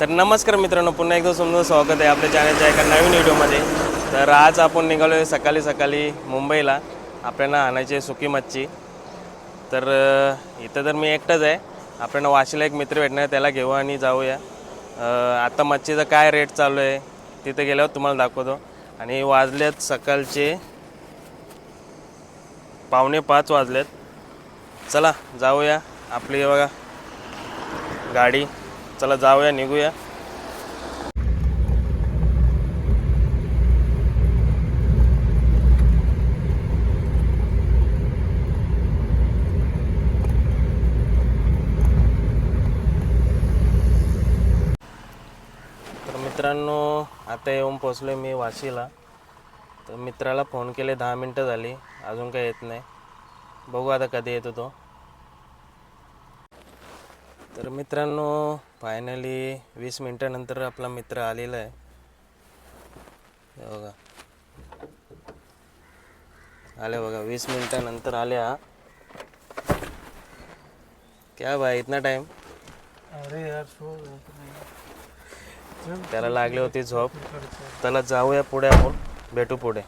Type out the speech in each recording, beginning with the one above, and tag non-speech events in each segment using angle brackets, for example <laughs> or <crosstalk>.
तर नमस्कार मित्रांनो पुन्हा एकदा तुमचं स्वागत आहे आपल्या चॅनलच्या एका नवीन व्हिडिओमध्ये. तर आज आपण निघालो आहे सकाळी सकाळी मुंबईला आपल्याला आणायची आहे सुकी मच्छी. तर इथं तर मी एकटाच आहे. आपल्याला वाशीला एक मित्र भेटणार आहे, त्याला घेऊ आणि जाऊया. आता मच्छीचा काय रेट चालू आहे तिथे गेल्यावर तुम्हाला दाखवतो. आणि वाजलेत सकाळचे पावणे पाच वाजलेत. चला जाऊया. आपली बघा गाडी. चला जाऊया निघूया. तर मित्रांनो आता येऊन पोचलो मी वाशीला. तर मित्राला फोन केले दहा मिनटं झाली. अजून काही येत नाही. बघू आता कधी येतो तो. तर मित्रांनो फायनली वीस मिनटानंतर आपला मित्र आलेला आहे. हे बघा. आले बघा वीस मिनटानंतर आले हा क्या भाई इतना टाइम अरे यार सो त्याला लागली होती झोप. त्याला जाऊया पुढे आपण. भेटू पुढे.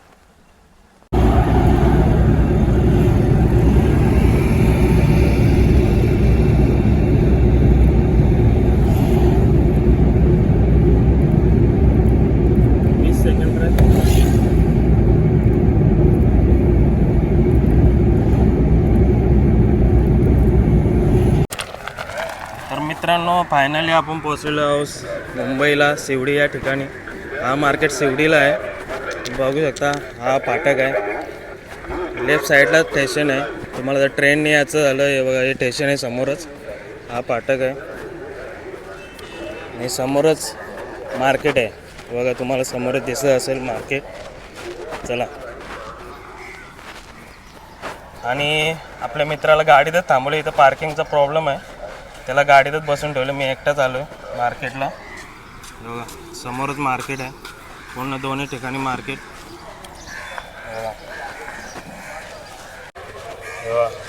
मित्रांनो फायनली आपण पोहोचलेलो आहोत मुंबईला शिवडी या ठिकाणी. हा मार्केट शिवडीला आहे. बघू शकता हा फाटक आहे. लेफ्ट साईडला स्टेशन आहे. तुम्हाला जर ट्रेनने यायचं झालं हे बघा हे स्टेशन आहे समोरच. हा फाटक आहे. आणि समोरच मार्केट आहे. बघा तुम्हाला समोरच दिसत असेल मार्केट चला. आणि आपल्या मित्राला गाडीतच थांबवली इथं पार्किंगचा प्रॉब्लेम आहे. त्याला गाडीतच बसून ठेवलं. मी एकटाच आलो आहे मार्केटला. बघा समोरच मार्केट आहे. पूर्ण दोन्ही ठिकाणी मार्केट.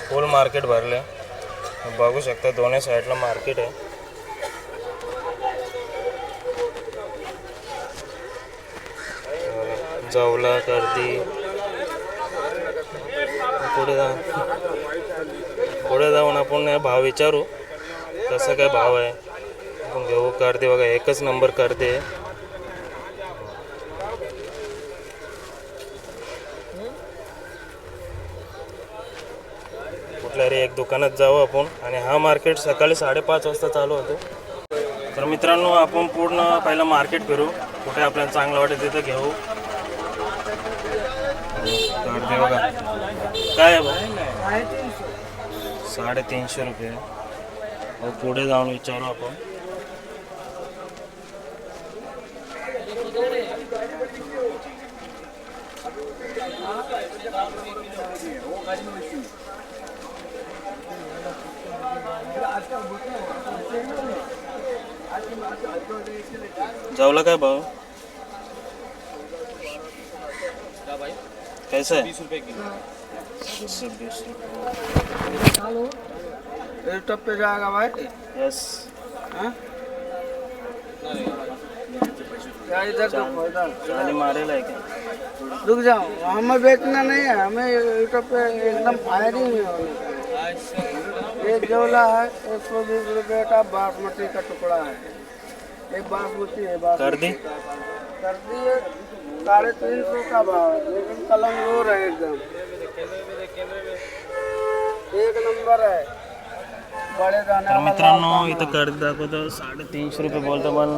फुल मार्केट भरले बघू शकता दोन्ही साईडला मार्केट आहे. हे जवला गर्दी. पुढे जा पुढे जाऊन आपण भाव विचारू. कसं काय भाव आहे? आपण घेऊ करते बघा एकच नंबर करते कुठल्या रे एक दुकानात जाऊ आपण. आणि हा मार्केट सकाळी साडेपाच वाजता चालू होतो. तर मित्रांनो आपण पूर्ण पहिलं मार्केट फिरू. कुठे आपल्याला चांगलं वाटेल तिथं घेऊ. बघा. काय साडेतीनशे रुपये. मग पुढे जाऊन विचारू आपण. जाऊला काय भाऊ? कैसे? है बीस रुपये किलो. बीस रुपये. यूट्यूब पे जाएगा भाई? यस हाँ? या इधर इधर मारेला आहे रुक जाओ हमें बेचना नहीं है हमें यूट्यूब पे एकदम फायरिंग में होना है। एक जोला है एक सौ बीस रुपये का बासमती का टुकड़ा है। एक बासमती है बासमती। कर दी। कर दिए साढ़े तीन सौ का भाव है लेकिन कलम रो है एकदम। एक नंबर है। तर वाला मित्रांनो इथं कर्ज दाखवतो साडेतीनशे रुपये बोलतो पण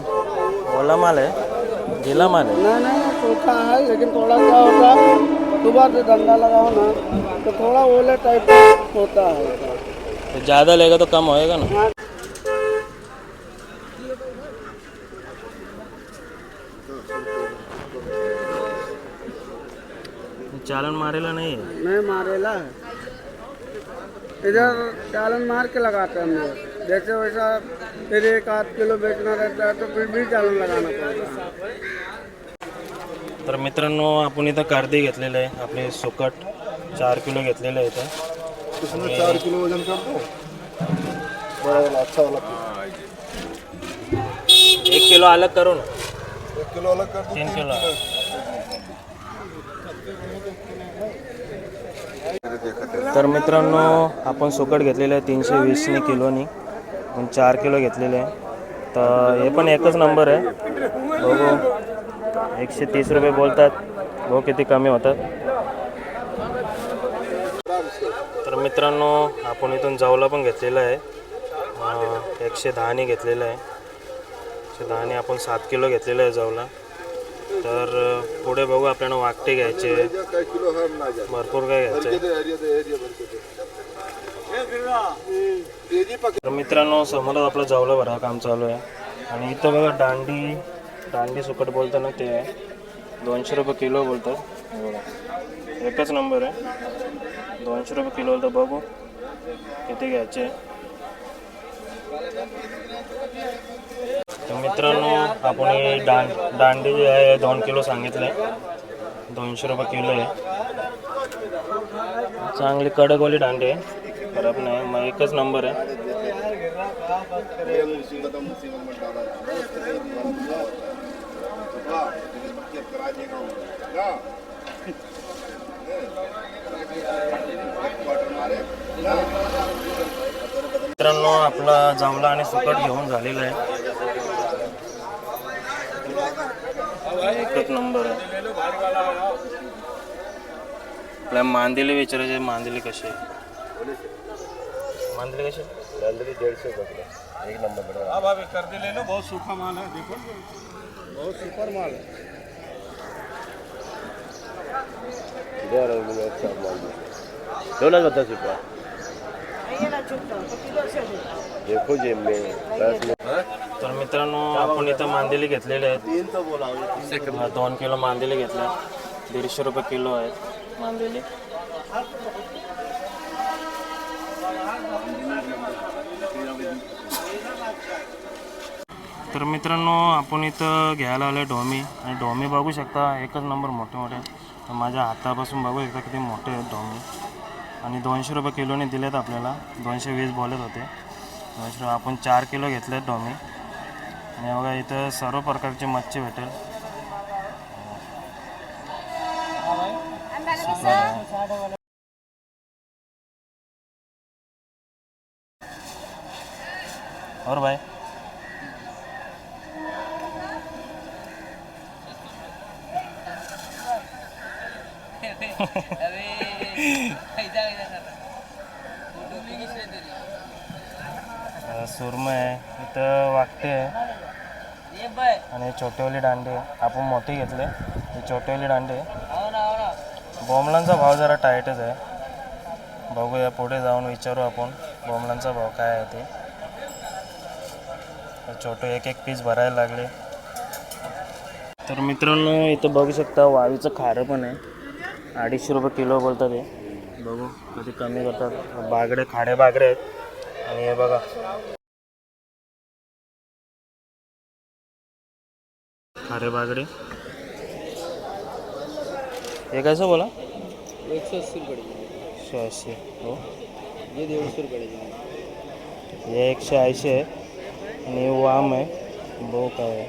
ओला माल आहे ढिला माल आहे. नहीं नहीं सूखा है लेकिन थोड़ा क्या होता. है सुबह से धंधा लगाओ ना तो थोड़ा ओले टाइप का होता है। तो ज़्यादा लेगा तो कम होएगा ना। हाँ। चालन मारेला नहीं है। नहीं मारेला है। इधर चालन मार के लगाते हैं हम लोग। जैसे वैसा फिर एक आध किलो बेचना रहता है तो फिर भी चालन लगाना पड़ता है। तर मित्रांनो आपण इथं कार्दी घेतलेलं आहे. आपले सुकट चार किलो घेतलेलं आहे इथं चार किलो वजन कर दो बड़ा वाला अच्छा वाला एक किलो अलग करो ना. एक किलो अलग कर दो तीन किलो. तर मित्रांनो आपण सुकट घेतलेलं आहे तीनशे वीसने किलोनी. पण चार किलो घेतलेले आहे. तर हे पण एकच नंबर आहे. बघू. एकशे तीस रुपये बोलतात. हो किती कमी होतात. तर मित्रांनो आपण इथून जावला पण घेतलेला आहे. एकशे दहाने घेतलेलं आहे. एकशे दहाने आपण सात किलो घेतलेलं आहे जावला तर पुढे बघू आपल्याला वाकटे घ्यायचे भरपूर काय घ्यायचं आहे. तर मित्रांनो समोरच आपलं जावलं भरा काम चालू आहे. आणि इथं बघा दांडी दांडी सुकट बोलताना ते आहे. दोनशे रुपये किलो बोलतात. एकच नंबर आहे. दोनशे रुपये किलो तर बघू. किती घ्यायचे? तर मित्रांनो आपण हे दांड दांडे जे आहे दोन किलो सांगितलं. आहे दोनशे रुपये किलो आहे. चांगली कडकवाली दांडे आहे. खराब नाही मग एकच नंबर आहे. मित्रांनो आपला जांभळा आणि सुकट घेऊन झालेला आहे. एकच नंबर आहे. आपल्या मांदिली विचारायचे मांदिली कशी आहे? मांदिली कशी ऑलरेडी डेढ़ सौ पकड़ा एक नंबर बड़ा अब आप कर दे ले लो बहुत सूखा माल है देखो. बहुत सुपर माल है इधर मुझे अच्छा माल दोनों बता चुका देखो जेब में में तर मित्रांनो आपण इथं मांदिली घेतलेले आहेत. दोन किलो मांदिली घेतल्या. दीडशे रुपये किलो आहेत. मांदिली. तर मित्रांनो आपण इथं घ्यायला आलो डोमी. आणि डोमी बघू शकता एकच नंबर मोठे मोठे तर माझ्या हातापासून बघू शकता किती मोठे आहेत डोमी. आणि दोनशे रुपये किलोने दिलेत आपल्याला. दोनशे वीस बोलत होते. दोनशे रुपये आपण चार किलो घेतलेत डोमी. आणि बघा इथं सर्व प्रकारची मच्छी भेटेल. और भाई. <laughs> सुरमय इथं वाकटे आहे. आणि छोटेवाली दांडे. आपण मोठी घेतले. ही छोटेवाली दांडे. आहे. बोमलांचा भाव जरा टाईटच आहे. बघूया पुढे जाऊन विचारू आपण. बोमलांचा भाव काय आहे ते. छोटे एक एक पीस भरायला लागले. तर मित्रांनो इथं बघू शकता वाळूचं खारं पण आहे. अडीचशे रुपये किलो बोलतात ते बघू कधी कमी करतात. बागडे खाडे बागडे आहेत. आणि हे बघा. खारे बागडे. हे कसं बोला? एक सौ अस्सी रुपये एकशे ऐंशी हो. ये डेढ़ सौ रुपये हे एकशे ऐंशी आहे. आणि हे वाम आहे. काय आहे.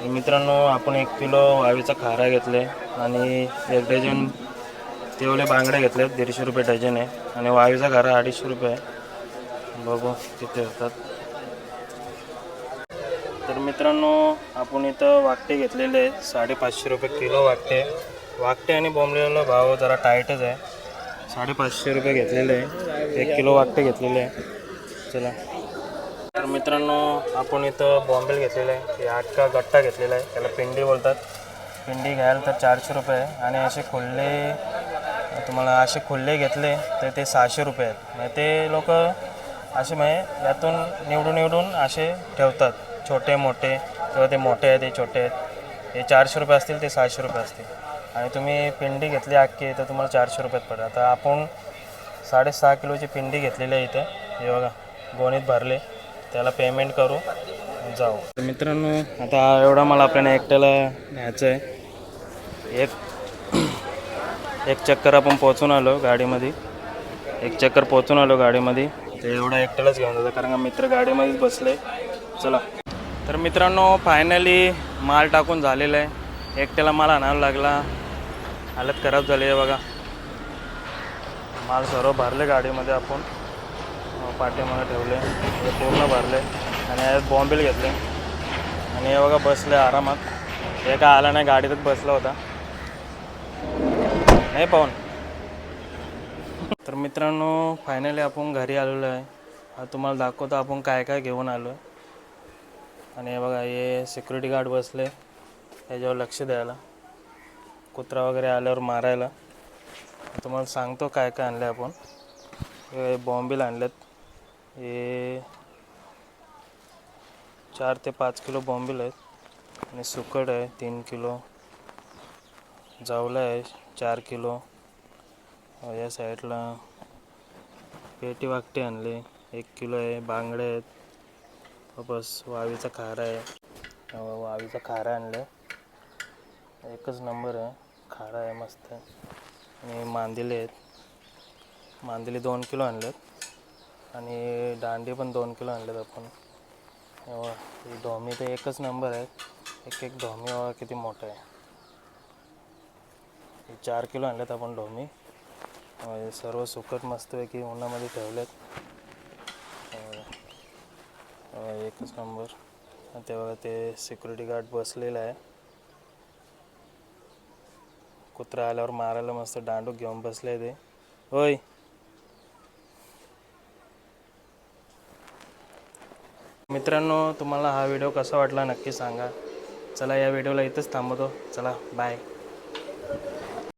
तर मित्रांनो आपण एक किलो वावीचा खारा घेतले आणि एक डझन तेवढे बांगडे घेतले. दीडशे रुपये डझन आहे. आणि वावीचा खारा अडीचशे रुपये आहे. बघू किती होतात तर मित्रांनो आपण इथं वाकटे घेतलेले आहेत. साडेपाचशे रुपये किलो वाकटे वाकटे आणि बोंबलेला भाव जरा टाईटच आहे. साडेपाचशे रुपये घेतलेले आहे. एक किलो वाकटे घेतलेले आहे. चला. तर मित्रांनो आपण इथं बॉम्बेल घेतलेलं आहे. हे आटका गट्टा घेतलेला आहे. त्याला पिंडी बोलतात. पिंडी घ्यायला तर चारशे रुपये आहे. आणि असे खुल्ले तुम्हाला असे खुल्ले घेतले तर ते सहाशे रुपये आहेत. ते लोक असे म्हणजे यातून निवडून निवडून असे ठेवतात. छोटे मोठे किंवा ते मोठे आहेत ते छोटे आहेत. हे चारशे रुपये असतील ते सहाशे रुपये असतील. आणि तुम्ही पिंडी घेतली अख्खी तर तुम्हाला चारशे रुपयात पडेल. आता आपण साडेसहा किलोची पिंडी घेतलेली आहे इथं. हे बघा गोणीत भरले. त्याला पेमेंट करू जाऊ. तर मित्रांनो आता एवढा मला आपल्याला एकट्याला न्यायचं आहे. एक एक चक्कर आपण पोचून आलो गाडीमध्ये. एक चक्कर पोचून आलो गाडीमध्ये. ते एवढं एकट्यालाच घेऊन जातं कारण का मित्र गाडीमध्येच बसले. चला. तर मित्रांनो फायनली माल टाकून झालेला आहे. एकट्याला माल आणायला लागला. हालत खराब झाली आहे बघा. माल सर्व भरले गाडीमध्ये आपण. अं, पाठीमागे ठेवले. हे पूर्ण भरले. आणि यात बॉम्बेल घेतले. आणि हे बघा बसले आरामात. हे काय आला नाही गाडीतच बसला होता. नाही पाहून. तर मित्रांनो फायनली आपण घरी आलेलो आहे. हा तुम्हाला दाखवतो आपण काय काय घेऊन आलो आहे. आणि हे बघा हे सिक्युरिटी गार्ड बसले. याच्यावर लक्ष द्यायला. कुत्रा वगैरे आल्यावर मारायला. तुम्हाला सांगतो काय काय आणलं आहे आपण. हे बॉम्बिल आणलेत. हे चार ते पाच किलो बॉम्बिल आहेत. आणि सुकट आहे तीन किलो. जावला आहे चार किलो. या साईडला पेटी वाकटे आणले. एक किलो आहे बांगडे आहेत. बस वावीचा खारा आहे. वावीचा खारा आणलं एकच नंबर आहे. खारा आहे मस्त. आणि मांदिले आहेत. मांदिले दोन किलो आणलेत. आणि दांडे पण दोन किलो आणलेत आपण. ही धोमी तर एकच नंबर आहे. एक एक धोमी किती मोठं आहे. चार किलो आणलेत आपण धोमी. अं, सर्व सुकट मस्तपैकी उन्हामध्ये ठेवलेत. एकच नंबर. तेव्हा ते बघा ते सिक्युरिटी गार्ड बसलेलं आहे. कुत्रा आल्यावर मारायला मस्त दांडूक घेऊन बसले ते. होय. मित्रांनो तुम्हाला हा व्हिडिओ कसा वाटला नक्की सांगा. चला या व्हिडिओला इथंच थांबवतो. चला बाय